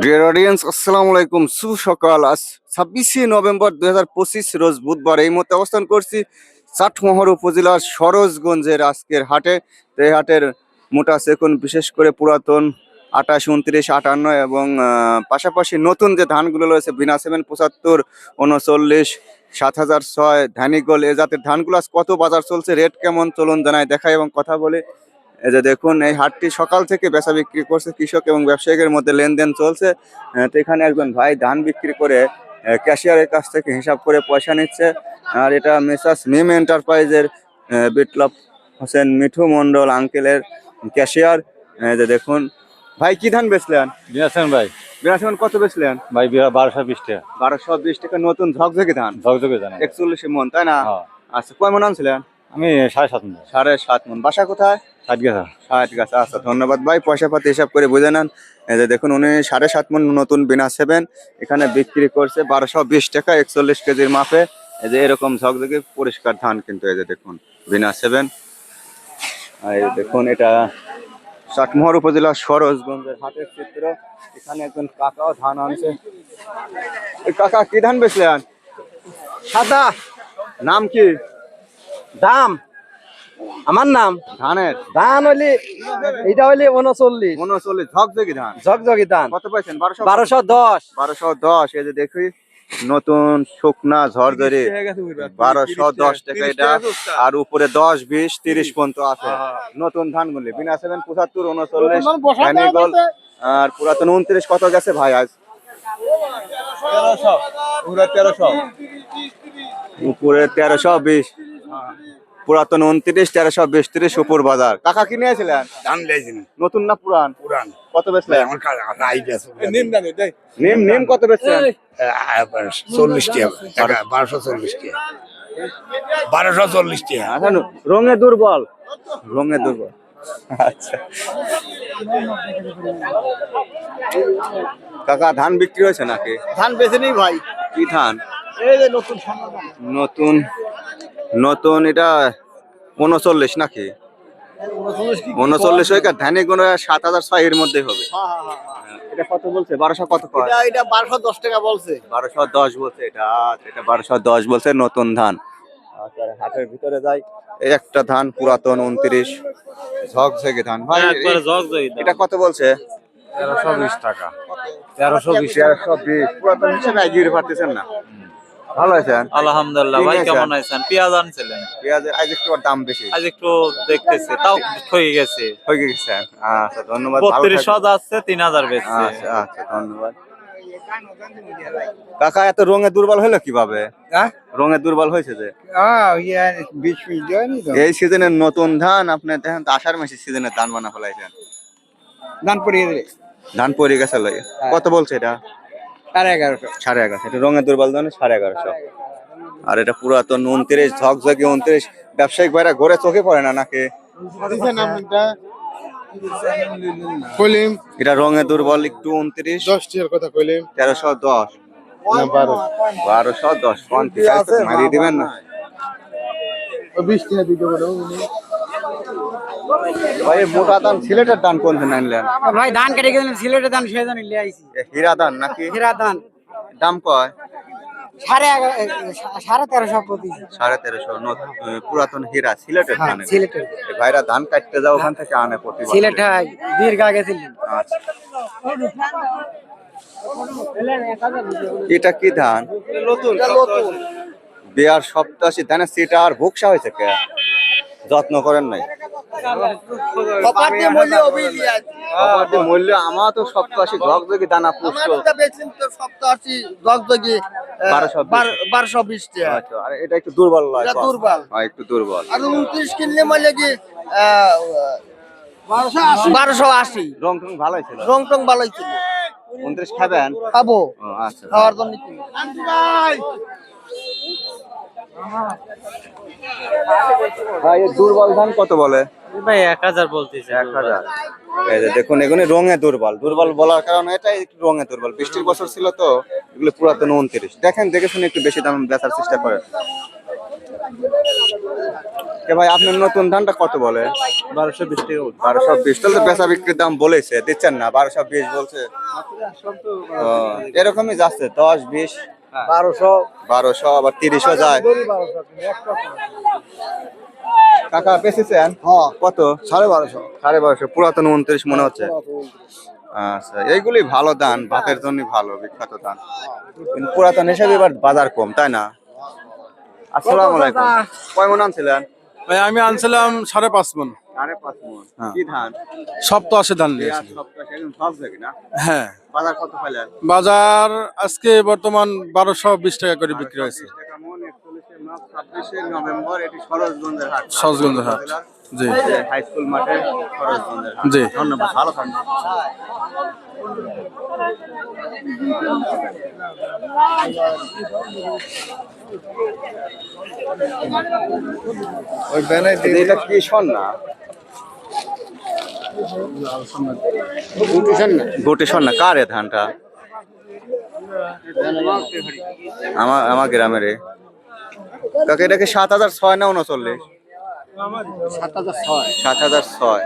Dear audience আসসালামু আলাইকুম শুভ সকাল আজ ছাব্বিশে নভেম্বর দুই হাজার পঁচিশ রোজ বুধবার এই মুহূর্তে অবস্থান করছি চাটমোহর উপজেলার সরোজগঞ্জের আজকের হাটে। এই হাটের মোটা সেকুন বিশেষ করে পুরাতন আঠাশ, উনত্রিশ, আটান্ন এবং পাশাপাশি নতুন যে ধানগুলো রয়েছে, বিনা সেভেন পঁচাত্তর, উনচল্লিশ, সাত হাজার ছয়, ধানিগোল, এ জাতের ধানগুলো আজ কত বাজার চলছে, রেট কেমন, চলুন জানায় দেখায় এবং কথা বলে। এই যে দেখুন এই হাটটি সকাল থেকে বেচা বিক্রি করছে কৃষক এবং ব্যবসায়ীদের মধ্যে লেনদেন চলছে। তো এখানে একজন ভাই ধান বিক্রি করে ক্যাশিয়ারের কাছ থেকে হিসাব করে পয়সা নিচ্ছে। আর এটা মেসাস মিম এন্টারপ্রাইজের বিপ্লব হোসেন মিঠু মন্ডল আঙ্কেলের ক্যাশিয়ার। এই যে দেখুন ভাই কি ধান বেচলেন? দিয়েছেন ভাই। বিরাশন কত বেচলেন? ভাই বিরা- বারোশো বিশ টাকা। বারোশো বিশ টাকা নতুন ঝকঝকে ধান। ঝকঝকে ধান। একচল্লিশ মন তাই না? হ্যাঁ। আচ্ছা কয় মন আনছিলেন? আমি সাড়ে সাত মন। সাড়ে সাত মন। বাসা কোথায়? ষাট গেছে। ষাট গাছ আচ্ছা ধন্যবাদ ভাই। পয়সা পাতি হিসাব করে বুঝে নেন। যে দেখুন, উনি সাড়ে সাত মন নতুন বিনা সেভেন, এখানে বিক্রি করছে বারোশো বিশ টাকা, একচল্লিশ কেজির মাপে। এই যে এরকম ঝকঝকে পরিষ্কার ধান কিন্তু এই যে দেখুন, বিনা সেভেন। আর দেখুন, এটা চাটমোহর উপজেলা সরোজগঞ্জের হাটের চিত্র। এখানে একজন কাকাও ধান আনছে। কাকা, কি ধান বেচলেন? সাদা। নাম কি? দাম? আমার নাম? ধানের। ধান হইলে এটা হইলে উনচল্লিশ উনচল্লিশ ঝকঝকে ধান। ঝকঝকি ধান। কত পাইছেন? বারোশো? বারোশো দশ। বারোশো দশ এই যে দেখি নতুন শুকনা ঝরঝরে বারোশো দশ টাকা এটা। আর উপরে দশ বিশ তিরিশ পর্যন্ত আছে। নতুন ধানগুলি। বিনা সেভেন পঁচাত্তর উনচল্লিশ আর পুরাতন উনত্রিশ কত গেছে ভাই আজ? উপরে তেরোশো বিশ। পুরাতন উনত্রিশ তেরোশো বিশ ত্রিশ উপর বাজার। কাকা কিনে নিয়েছিলেন? ধান নতুন না পুরান? পুরান। কত বেচলেন? আমার নিম নিম কত বেচছেন চল্লিশ টাকা বারোশো চল্লিশ টাকা বারোশো চল্লিশ টাকা আচ্ছা রঙে দুর্বল। রঙে দুর্বল। আচ্ছা। কাকা ধান বিক্রি হয়েছে নাকি? ধান বেছে নেই ভাই। কি ধান? এই যে নতুন নতুন নতুন এটা উনচল্লিশ নাকি? উনচল্লিশ ওই ধানে কোনো সাত হাজার ছয় এর মধ্যে হবে। এটা কত বলছে? বারোশো কত এটা এটা বারোশো দশ টাকা বলছে। বারোশো দশ বলছে এটা এটা বারোশো দশ বলছে নতুন ধান। আচ্ছা হাটের ভিতরে যাই একটা ধান পুরাতন উনত্রিশ। ঝকঝকে ধান। ভাই এটা কত বলছে? তেরোশো বিশ টাকা। তেরোশো বিশ তেরোশো বিশ। পুরাতন হিসেবে পারতেছেন না। ভালো আছেন? আলহামদুলিল্লাহ ভাই কেমন আছেন? পেঁয়াজ আনছিলেন? পেঁয়াজের আজ একটু দাম বেশি। আজ একটু দেখতেছি তাও হয়ে গেছে। হয়ে গেছে। আচ্ছা ধন্যবাদ। তিন হাজার আচ্ছা আচ্ছা ধন্যবাদ। কাকা এত রঙে দুর্বল হলো কীভাবে? হ্যাঁ? রঙে দুর্বল হয়েছে যে? এই সিজনের নতুন ধান আপনি দেখেন আষাঢ় মাসের সিজনের ধান বানা ফেলাইছেন। ধান পড়িয়ে দিলে ধান পড়ে গেছে কত বলছে এটা? সাড়ে এগারোশো। সাড়ে এগারোশো। এটা রঙের দুর্বল ধান সাড়ে এগারোশো। আর এটা পুরাতন উনত্রিশ ঝকঝকে উনত্রিশ। ব্যবসায়িক ভাইরা ঘরে চোখে পড়ে না নাকি? কইলিম এটা রঙে দুর্বল একটু উনত্রিশ। দশ টিয়ার কথা কইলিম তেরোশো দশ। বারো। বারোশো দশ পঞ্চাশ। মারিয়ে দিবেন না? বিশ টিয়া দিতে পারো। ভাই মোটা ধান সিলেটের ধান কোন ধান আনলেন? ভাই ধান কেটে গেলেন সিলেটে ধান সেই ধান লিয়ে আইছি। হীরা ধান নাকি? হীরা ধান। দাম কয়? সাড়ে সাড়ে তেরোশো প্রতি। সাড়ে তেরোশো পুরাতন হীরা সিলেটের ধান সিলেটের। ভাইরা ধান কাটতে যাও ওখান থেকে আনে প্রতি সিলেট দীর্ঘ গেছিলেন। আচ্ছা। এটা কি ধান? নতুন। বিয়ার সপ্তাশি ধানের সিটা আর ভুকসা হয়েছে কে? যত্ন করেন নাই। মূল্য মূল্য আমার তো সপ্তাশি দানা পুষ্ট। বারোশো বিশ। টাকা আচ্ছা, এটা একটু দুর্বল দুর্বল। হ্যাঁ, একটু দুর্বল। আর উনত্রিশ কিনলে মানে কি বারোশো আশি। রং টং ভালোই ছিল? রং টং ভালোই ছিল। উনত্রিশ খাবেন? খাব। আচ্ছা। খাওয়ার জন্য। ভাই দুর্বল ধান কত বলে? ভাই এক হাজার বলতেছে এক হাজার। দেখুন এগুলো রঙে দুর্বল। দুর্বল বলার কারণে এটাই একটু রঙে দুর্বল। বৃষ্টির বছর ছিল তো এগুলো পুরাতন উনত্রিশ। দেখেন দেখে শুনে একটু বেশি দাম বেচার চেষ্টা করেন। কে ভাই আপনার নতুন ধানটা কত বলে? বারোশো বিশ টাকা বারোশো বিশ। তাহলে তো বেচা বিক্রির দাম বলেছে দিচ্ছেন না। বারোশো বিশ বলছে। ও, এরকমই যাচ্ছে দশ বিশ। বারোশো। বারোশো আবার তিরিশও যায়। কাকা বেচেছেন? হ্যাঁ কত? সাড়ে বারোশো। সাড়ে বারোশো। পুরাতন উনত্রিশ মনে হচ্ছে? আচ্ছা এইগুলি ভালো দান ভাতের জন্য ভালো বিখ্যাত দান। কিন্তু পুরাতন হিসাবে এবার বাজার কম তাই না? আসসালামু আলাইকুম। কয় মন আনছিলেন? ভাই আমি আনছিলাম সাড়ে পাঁচ মন। সাড়ে পাঁচ মন। হ্যাঁ। কি ধান? ধান নিয়েছি হ্যাঁ। বাজার কত পাইলেন? বাজার আজকে বর্তমান বারোশো বিশ টাকা করে বিক্রি হয়েছে। 20 টাকা 41 মাস, 26 নভেম্বর এটি সরোজগঞ্জের হাট। সরোজগঞ্জের হাট। জি। হাই স্কুল মাঠে সরোজগঞ্জের হাট। জি। ধন্যবাদ ভালো থাকবেন। ওই ব্যানাই এটা কি শোন না গুটি কার এ ধানটা? আমার আমার গ্রামের এ। কাকে এটাকে সাত হাজার ছয় না উনচল্লিশ? সাত হাজার ছয়।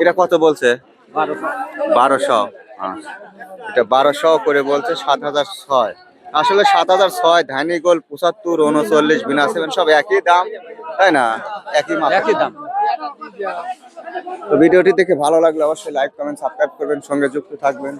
এটা কত বলছে? বারোশো। আচ্ছা। এটা বারোশো করে বলছে সাত হাজার ছয়। আসলে সাত হাজার ছয় ধানি গোল পঁচাত্তর উনচল্লিশ বিনা সেভেন সব একই দাম তাই না? একই একই দাম। তো ভিডিওটি দেখে ভালো লাগলে অবশ্যই লাইক কমেন্ট সাবস্ক্রাইব করবেন সঙ্গে যুক্ত থাকবেন।